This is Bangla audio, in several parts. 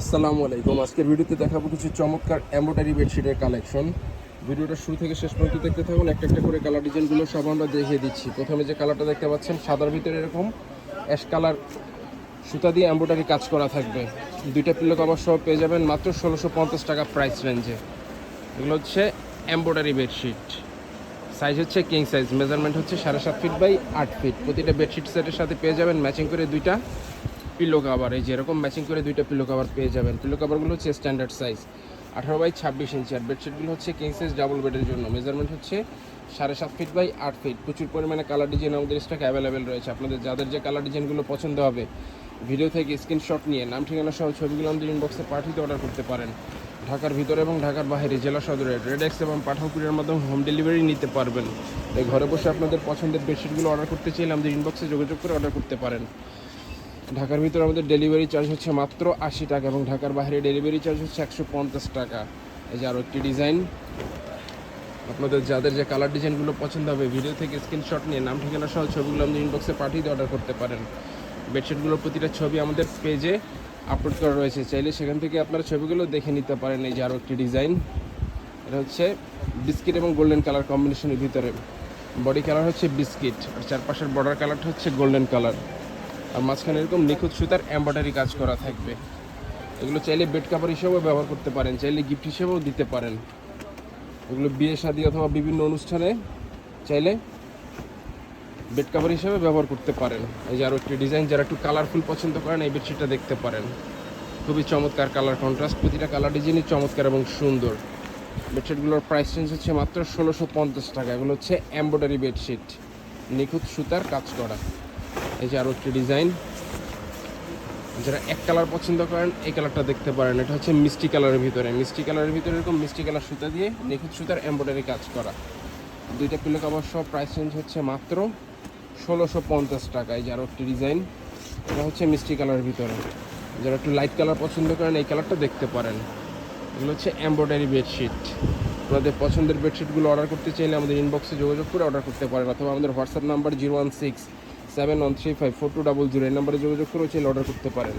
আসসালামু আলাইকুম। আজকের ভিডিওতে দেখাবো কিছু চমৎকার এমব্রয়ডারি বেডশিটের কালেকশন ভিডিওটা শুরু থেকে শেষ পর্যন্ত দেখতে থাকুন। একটা একটা করে কালার ডিজাইনগুলো সব আমরা দেখিয়ে দিচ্ছি। প্রথমে যে কালারটা দেখতে পাচ্ছেন, সাদার ভিতরে এরকম অ্যাশ কালার সুতা দিয়ে এমব্রয়ডারি কাজ করা থাকবে। দুইটা পিলো কভার সহ পেয়ে যাবেন মাত্র ষোলোশো পঞ্চাশ টাকা প্রাইস রেঞ্জে এগুলো হচ্ছে এমব্রয়ডারি বেডশিট সাইজ হচ্ছে কিং সাইজ মেজারমেন্ট হচ্ছে সাড়ে সাত ফিট বাই আট ফিট প্রতিটা বেডশিট সেটের সাথে পেয়ে যাবেন ম্যাচিং করে দুইটা পিলো কাভার এই যেরকম ম্যাচিং করে দুইটা পিলো কাভার পেয়ে যাবেন। পিলো কাভারগুলো হচ্ছে স্ট্যান্ডার্ড সাইজ আঠারো বাই ছাব্বিশ ইঞ্চি আর বেডশিটগুলো হচ্ছে কিং সাইজ ডাবল বেডের জন্য। মেজারমেন্ট হচ্ছে সাড়ে সাত ফিট বাই আট ফিট প্রচুর পরিমাণে কালার ডিজাইন আমাদের স্টকে অ্যাভেলেবেল রয়েছে। আপনাদের যাদের যে কালার ডিজাইনগুলো পছন্দ হবে ভিডিও থেকে স্ক্রিনশট নিয়ে নাম, ঠিকানা সহ ছবিগুলো আমাদের ইনবক্সে পাঠিয়ে অর্ডার করতে পারেন। ঢাকার ভিতরে এবং ঢাকার বাইরে, জেলা সদরে রেডেক্স এবং পাঠাকুরিয়ার মাধ্যমে হোম ডেলিভারি নিতে পারবেন। এই ঘরে বসে আপনাদের পছন্দের বেডশিটগুলো অর্ডার করতে চাইলে আমাদের ইনবক্সে যোগাযোগ করে অর্ডার করতে পারেন। ঢাকার ভিতরে আমাদের ডেলিভারি চার্জ হচ্ছে মাত্র আশি টাকা এবং ঢাকার বাইরে ডেলিভারি চার্জ হচ্ছে একশো পঞ্চাশ টাকা। এই যে আরও একটি ডিজাইন আপনাদের যাদের যে কালার ডিজাইনগুলো পছন্দ হবে ভিডিও থেকে স্ক্রিনশট নিয়ে নাম, ঠিকানা সহ ছবিগুলো আপনি ইনবক্সে পাঠিয়ে দিয়ে অর্ডার করতে পারেন। বেডশিটগুলোর প্রতিটা ছবি আমাদের পেজে আপলোড করা রয়েছে। চাইলে সেখান থেকে আপনারা ছবিগুলো দেখে নিতে পারেন। এই যে আরও একটি ডিজাইন এটা হচ্ছে বিস্কিট এবং গোল্ডেন কালার কম্বিনেশনের ভিতরে। বডি কালার হচ্ছে বিস্কিট আর চারপাশের বর্ডার কালারটা হচ্ছে গোল্ডেন কালার আর মাঝখানে এরকম নিখুঁত সুতার এমব্রয়ডারি কাজ করা থাকবে। এগুলো চাইলে বেড কাভার হিসেবেও ব্যবহার করতে পারেন, চাইলে গিফট হিসেবেও দিতে পারেন। এগুলো বিয়ে, শাদী অথবা বিভিন্ন অনুষ্ঠানে চাইলে বেড কাভার হিসেবে ব্যবহার করতে পারেন। এই যে আরও একটি ডিজাইন যারা একটু কালারফুল পছন্দ করেন, এই বেডশিটটা দেখতে পারেন। খুবই চমৎকার কালার কন্ট্রাস্ট প্রতিটা কালার ডিজাইনই চমৎকার এবং সুন্দর। বেডশিটগুলোর প্রাইস রেঞ্জ হচ্ছে মাত্র ষোলোশো পঞ্চাশ টাকা। এগুলো হচ্ছে এমব্রয়ডারি বেডশিট নিখুঁত সুতার কাজ করা। এই যে আরও একটি ডিজাইন। যারা এক কালার পছন্দ করেন, এই কালারটা দেখতে পারেন। এটা হচ্ছে মিষ্টি কালারের ভিতরে। মিষ্টি কালারের ভিতরে এরকম মিষ্টি কালার সুতা দিয়ে নিখুঁত সুতার এমব্রয়ডারি কাজ করা। দুইটা পিলো কাভার সহ প্রাইস রেঞ্জ হচ্ছে মাত্র ষোলোশো পঞ্চাশ টাকা এই যে আরও একটি ডিজাইন, এটা হচ্ছে মিষ্টি কালারের ভিতরে। যারা একটু লাইট কালার পছন্দ করেন, এই কালারটা দেখতে পারেন। এগুলো হচ্ছে এমব্রয়ডারি বেডশিট আপনাদের পছন্দের বেডশিটগুলো অর্ডার করতে চাইলে আমাদের ইনবক্সে যোগাযোগ করে অর্ডার করতে পারেন, অথবা আমাদের WhatsApp number zero one six seven one three five four two double zero এই নাম্বারে যোগাযোগ করে চাইলে অর্ডার করতে পারেন।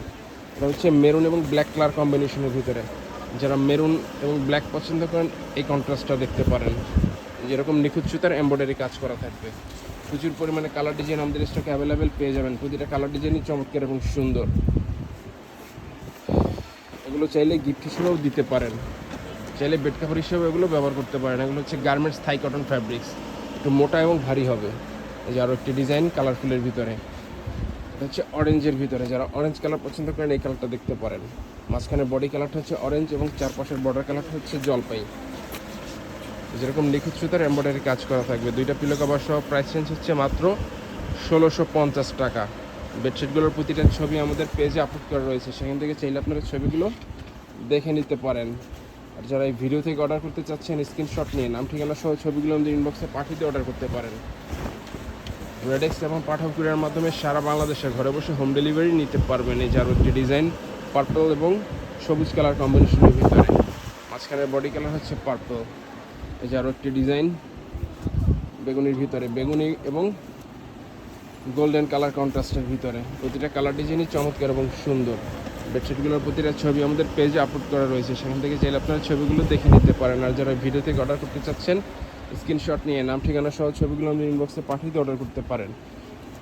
এটা হচ্ছে মেরুন এবং ব্ল্যাক কালার কম্বিনেশনের ভিতরে। যারা মেরুন এবং ব্ল্যাক পছন্দ করেন, এই কন্ট্রাস্টটা দেখতে পারেন। যেরকম নিখুঁত সুতার এমব্রয়ডারি কাজ করা থাকবে। প্রচুর পরিমাণে কালার ডিজাইন আমাদের স্টকে অ্যাভেলেবেল পেয়ে যাবেন। প্রতিটা কালার ডিজাইনই চমৎকার এবং সুন্দর। এগুলো চাইলে গিফট হিসেবেও দিতে পারেন। চাইলে বেড কাভার হিসেবে এগুলো ব্যবহার করতে পারেন। এগুলো হচ্ছে গার্মেন্টস থাই কটন ফ্যাব্রিক্স একটু মোটা এবং ভারী হবে। এই যে আরও একটি ডিজাইন কালারফুলের ভিতরে। এটা হচ্ছে অরেঞ্জের ভিতরে। যারা অরেঞ্জ কালার পছন্দ করেন, এই কালারটা দেখতে পারেন। মাঝখানে বডি কালারটা হচ্ছে অরেঞ্জ এবং চারপাশের বর্ডার কালারটা হচ্ছে জলপাই। যেরকম লিখিত সুতার এমব্রয়ডারি কাজ করা থাকবে। দুইটা পিলো কভার সহ প্রাইস রেঞ্জ হচ্ছে মাত্র ষোলোশো পঞ্চাশ টাকা। বেডশিটগুলোর প্রতিটা ছবি আমাদের পেজে আপলোড করা রয়েছে। সেখান থেকে চাইলে আপনারা ছবিগুলো দেখে নিতে পারেন। আর যারা এই ভিডিও থেকে অর্ডার করতে চাচ্ছেন স্ক্রিনশট নিয়ে নাম, ঠিকানা সহ ছবিগুলো আমাদের ইনবক্সে পাঠিয়ে দিয়ে অর্ডার করতে পারেন। রেডেক্স এবং পাঠক কুরিয়ার মাধ্যমে সারা বাংলাদেশে ঘরে বসে হোম ডেলিভারি নিতে পারবেন। এই যার একটি ডিজাইন পার্পল এবং সবুজ কালার কম্বিনেশনের ভিতরে। মাঝখানের বডি কালার হচ্ছে পার্পল এই যে আরও একটি ডিজাইন বেগুনির ভিতরে বেগুনি এবং গোল্ডেন কালার কন্ট্রাস্টের ভিতরে। প্রতিটা কালার ডিজাইনই চমৎকার এবং সুন্দর। বেডশিটগুলোর প্রতিটা ছবি আমাদের পেজে আপলোড করা রয়েছে। সেখান থেকে চাইলে আপনারা ছবিগুলো দেখে নিতে পারেন। আর যারা ভিডিও থেকে অর্ডার করতে চাচ্ছেন স্ক্রিনশট নিয়ে নাম, ঠিকানা সহ ছবিগুলো আমাদের ইনবক্সে পাঠিয়ে দিয়ে অর্ডার করতে পারেন।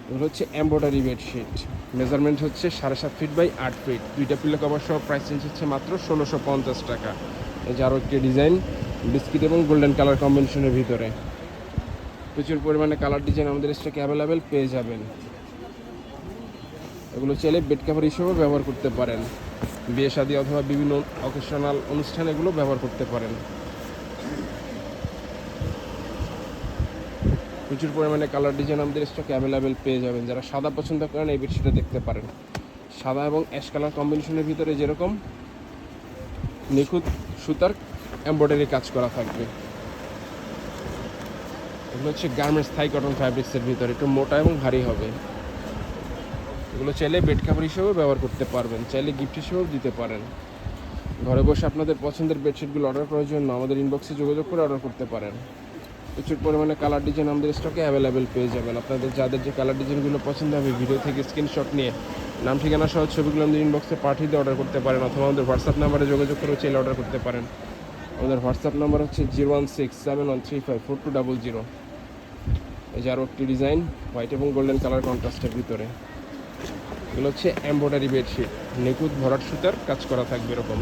এগুলো হচ্ছে এমব্রয়ডারি বেডশিট মেজারমেন্ট হচ্ছে সাড়ে সাত ফিট বাই আট ফিট দুইটা পিলো কভার সহ প্রাইস চেঞ্জ হচ্ছে মাত্র ষোলোশো পঞ্চাশ টাকা। এই যে আরও একটি ডিজাইন বিস্কিট এবং গোল্ডেন কালার কম্বিনেশনের ভিতরে। প্রচুর পরিমাণে কালার ডিজাইন আমাদের স্টকে অ্যাভেলেবেল পেয়ে যাবেন। এগুলো চাইলে বেড কাভার হিসেবেও ব্যবহার করতে পারেন। বিয়ে, শাদী অথবা বিভিন্ন অকেশনাল অনুষ্ঠানে এগুলো ব্যবহার করতে পারেন। প্রচুর পরিমাণে কালার ডিজাইন আমাদের স্টকে অ্যাভেলেবেল পেয়ে যাবেন। যারা সাদা পছন্দ করেন এই বেডশিটটা দেখতে পারেন। সাদা এবং অ্যাশ কালার কম্বিনেশনের ভিতরে যেরকম নিখুঁত সুতার এমব্রয়ডারি কাজ করা থাকবে। এগুলো হচ্ছে গার্মেন্টস থাই কটন ফ্যাব্রিক্সের ভিতরে, একটু মোটা এবং ভারী হবে। এগুলো চাইলে বেড কাভার হিসেবেও ব্যবহার করতে পারবেন, চাইলে গিফট হিসেবেও দিতে পারেন। ঘরে বসে আপনাদের পছন্দের বেডশিটগুলো অর্ডার করার জন্য আমাদের ইনবক্সে যোগাযোগ করে অর্ডার করতে পারেন। প্রচুর পরিমাণে কালার ডিজাইন আমাদের স্টকে অ্যাভেলেবেল পেয়ে যাবেন। আপনাদের যাদের যে কালার ডিজাইনগুলো পছন্দ হবে ভিডিও থেকে স্ক্রিনশট নিয়ে নাম, ঠিকানা সহ ছবিগুলো আমাদের ইনবক্সে পাঠিয়ে দিয়ে অর্ডার করতে পারেন অথবা আমাদের হোয়াটসঅ্যাপ নাম্বারে যোগাযোগ করে চাইলে অর্ডার করতে পারেন। আমাদের হোয়াটসঅ্যাপ নাম্বার হচ্ছে zero one six seven one three five four two double zero এই যে আরও একটি ডিজাইন হোয়াইট এবং গোল্ডেন কালার কন্ট্রাস্টের ভিতরে। এগুলো হচ্ছে এমব্রয়ডারি বেডশিট নিখুঁত ভরাট সুতার কাজ করা থাকবে এরকম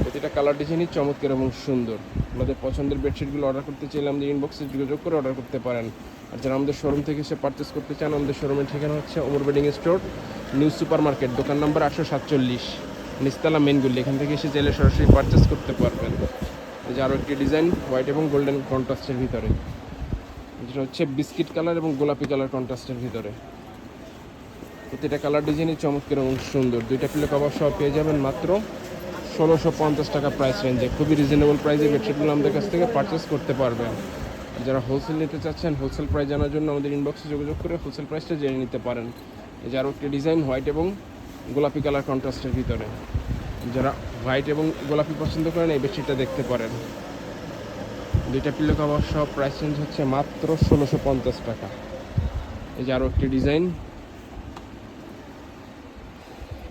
প্রতিটা কালার ডিজাইনই চমৎকার এবং সুন্দর। আমাদের পছন্দের বেডশিটগুলো অর্ডার করতে চাইলে আমাদের ইনবক্সে যোগাযোগ করে অর্ডার করতে পারেন। আর যারা আমাদের শোরুম থেকে এসে পারচেস করতে চান, আমাদের শোরুমের ঠিকানা হচ্ছে Omar bedding store new super market দোকান নাম্বার আটশো সাতচল্লিশ, নিস্তালা মেনগুলি এখান থেকে এসে চাইলে সরাসরি পারচেস করতে পারবেন। এই যে আরও একটি ডিজাইন হোয়াইট এবং গোল্ডেন কন্ট্রাস্টের ভিতরে। যেটা হচ্ছে বিস্কিট কালার এবং গোলাপি কালার কন্ট্রাস্টের ভিতরে। প্রতিটা কালার ডিজাইনই চমৎকার এবং সুন্দর। দুইটা পিলো কভার সহ পেয়ে যাবেন মাত্র ষোলোশো পঞ্চাশ টাকা প্রাইস রেঞ্জে খুবই রিজনেবল প্রাইসে বেডশিটগুলো আমাদের কাছ থেকে পারচেস করতে পারবেন। যারা হোলসেল নিতে চাচ্ছেন হোলসেল প্রাইস জানার জন্য আমাদের ইনবক্সে যোগাযোগ করে হোলসেল প্রাইসটা জেনে নিতে পারেন। এই যে আরও একটি ডিজাইন হোয়াইট এবং গোলাপি কালার কন্ট্রাস্টের ভিতরে। যারা হোয়াইট এবং গোলাপি পছন্দ করেন, এই বেডশিটটা দেখতে পারেন। দুইটা পিলো কভার সব প্রাইস রেঞ্জ হচ্ছে মাত্র ষোলোশো পঞ্চাশ টাকা। এই যে আরও একটি ডিজাইন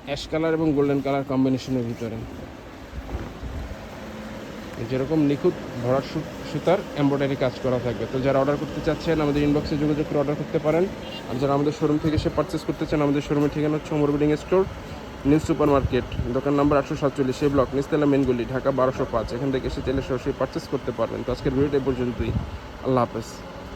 অ্যাশ কালার এবং গোল্ডেন কালার কম্বিনেশনের ভিতরে। যেরকম নিখুঁত ভরাট সুতার এমব্রয়ডারি কাজ করা থাকবে। তো যারা অর্ডার করতে চাচ্ছেন, আমাদের ইনবক্সে যোগাযোগ করে অর্ডার করতে পারেন। আর যারা আমাদের শোরুম থেকে এসে পারচেস করতে চান, আমাদের শোরুমের ঠিকানা হচ্ছে Omar building store, new super market দোকান নাম্বার আটশো সাতচল্লিশ, সেই ব্লক নিস্তেলা মেনগুলি ঢাকা বারোশো পাঁচ। এখান থেকে এসে চাইলে সরাসরি পারচেস করতে পারবেন। তো আজকের ভিডিওটা পর্যন্তই। আল্লাহ হাফেজ।